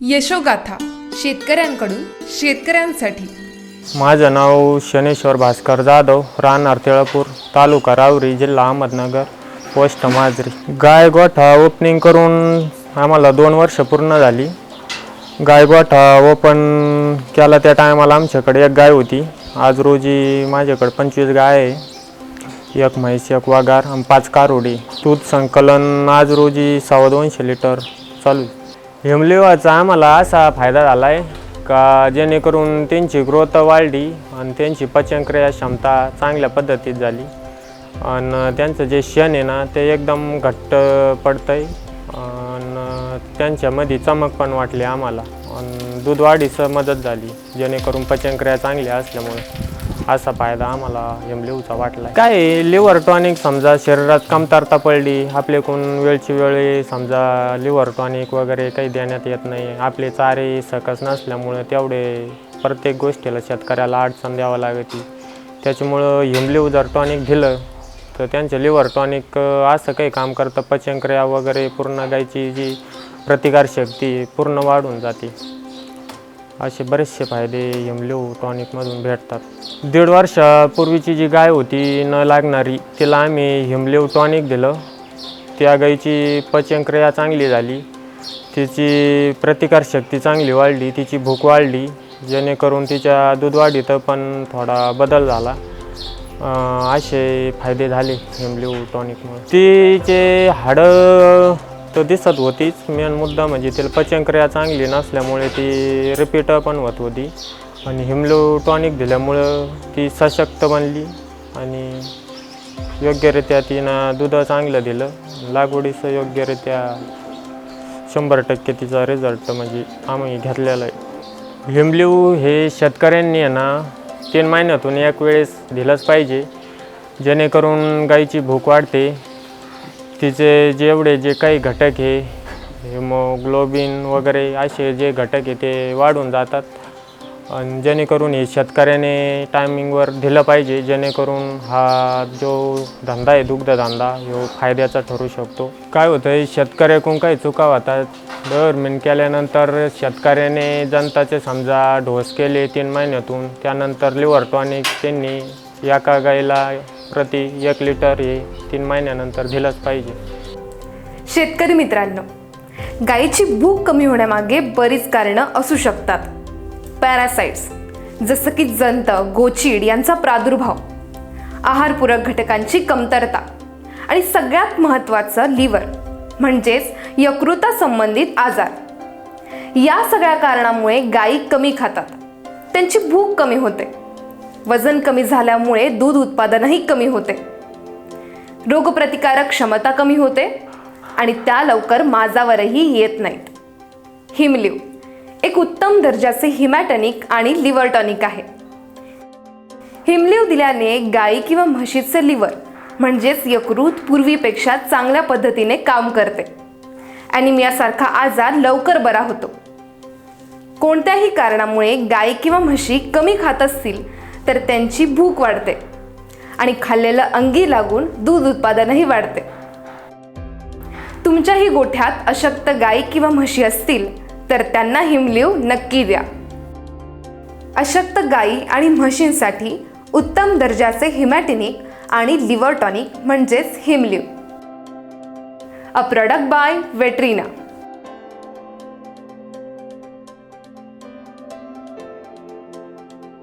यशोगाथा शेतकऱ्यांकडून शेतकऱ्यांसाठी. माझं नाव शनेश्वर भास्कर जाधव राहणार तिळापूर तालुका रावरी जिल्हा अहमदनगर पोस्ट माजरी. गायगोठा ओपनिंग करून आम्हाला दोन वर्ष पूर्ण झाली. गायगोठा ओपन केला त्या टायमाला आमच्याकडे एक गाय होती. आज रोजी माझ्याकडे पंचवीस गाय आहे. एक म्हैस एक वाघार आणि पाच कारोडी. दूध संकलन आज रोजी सव्वा दोनशे लिटर चालू आहे. हिमलिवाचा आम्हाला असा फायदा झाला आहे का जेणेकरून त्यांची ग्रोथ वाढली आणि त्यांची पचनक्रिया क्षमता चांगल्या पद्धतीत झाली. आणि त्यांचं जे शेण आहे ना ते एकदम घट्ट पडतं आहे आणि त्यांच्यामध्ये चमक पण वाटली आम्हाला. आणि दूध वाढीचं मदत झाली जेणेकरून पचनक्रिया चांगली असल्यामुळे. असा फायदा आम्हाला एमलिवचा वाटला काय लिव्हर टॉनिक समजा शरीरात कमतरता पडली आपल्याकडून वेळची वेळी समजा लिव्हर टॉनिक वगैरे काही देण्यात येत नाही आपले चारे सकस नसल्यामुळे तेवढे प्रत्येक गोष्टीला शेतकऱ्याला अडचण द्यावं लागते. त्याच्यामुळं हिमलिव जर टॉनिक दिलं तर त्यांचं लिव्हर टॉनिक असं काही काम करतं पचनक्रिया वगैरे पूर्ण गायची जी प्रतिकारशक्ती पूर्ण वाढून जाते. असे बरेचसे फायदे हिमलिव टॉनिकमधून भेटतात. दीड वर्षापूर्वीची जी गाय होती न लागणारी तिला आम्ही हिमलिव टॉनिक दिलं. त्या गाईची पचनक्रिया चांगली झाली. तिची प्रतिकारशक्ती चांगली वाढली तिची भूक वाढली. जेणेकरून तिच्या दूध वाढीत पण थोडा बदल झाला. असे फायदे झाले हिमलिव टॉनिकमुळे. तिचे हाडं तर दिसत होतीच. मेन मुद्दा म्हणजे तिला पचनक्रिया चांगली नसल्यामुळे ती रिपीट पण होत होती. आणि हिमलो टॉनिक दिल्यामुळं ती सशक्त बनली. आणि योग्यरित्या तिनं दूध चांगलं दिलं. लागवडीचं योग्यरित्या शंभर टक्के तिचा रिझल्ट म्हणजे आम्ही घेतलेला आहे. हिमलिव हे शेतकऱ्यांनी आहे ना तीन महिन्यातून एक वेळेस दिलंच पाहिजे. जेणेकरून गाईची भूक वाढते. तिचे जेवढे जे काही घटक हे हिमोग्लोबिन वगैरे असे जे घटक आहे ते वाढून जातात. आणि जेणेकरून हे शेतकऱ्याने टायमिंगवर दिलं पाहिजे जेणेकरून हा जो धंदा आहे दुग्धधंदा ह्यो फायद्याचा ठरू शकतो. काय होतं आहे शेतकऱ्याकडून काही चुका होतात. गव्हर्मेंट केल्यानंतर शेतकऱ्याने जनताचे समजा ढोस केले तीन महिन्यातून त्यानंतर लिव्हर टॉनिक त्यांनी एका गाईला प्रति एक लिटर हे तीन महिन्यानंतर दिलंच पाहिजे. शेतकरी मित्रांनो गायीची भूक कमी होण्यामागे बरीच कारणं असू शकतात. पॅरासाइट्स जसं की जंत गोचीड यांचा प्रादुर्भाव आहारपूरक घटकांची कमतरता आणि सगळ्यात महत्त्वाचं लिव्हर म्हणजेच यकृता संबंधित आजार. या सगळ्या कारणामुळे गायी कमी खातात. त्यांची भूक कमी होते. वजन कमी झाल्यामुळे दूध उत्पादनही कमी होते. रोगप्रतिकारक क्षमता कमी होते आणि त्या लवकर माझावरही येत नाहीत. हिमलिव एक उत्तम दर्जाचे हिमॅटॉनिक आणि लिव्हर टॉनिक आहे. हिमलिव दिल्याने गाई किंवा म्हशीचे लिव्हर म्हणजेच यकृत पूर्वीपेक्षा चांगल्या पद्धतीने काम करते. ॲनिमियासारखा आजार लवकर बरा होतो. कोणत्याही कारणामुळे गाय किंवा म्हशी कमी खात असतील तर त्यांची भूक वाढते. आणि खाल्लेलं अंगी लागून दूध उत्पादनही वाढते. तुमच्याही गोठ्यात अशक्त गाई किंवा म्हशी असतील तर त्यांना हिमलिव नक्की द्या. अशक्त गाई आणि म्हशींसाठी उत्तम दर्जाचे हिमॅटिनिक आणि लिव्हर टॉनिक म्हणजेच हिमलिव. A product bye वेट्रिना.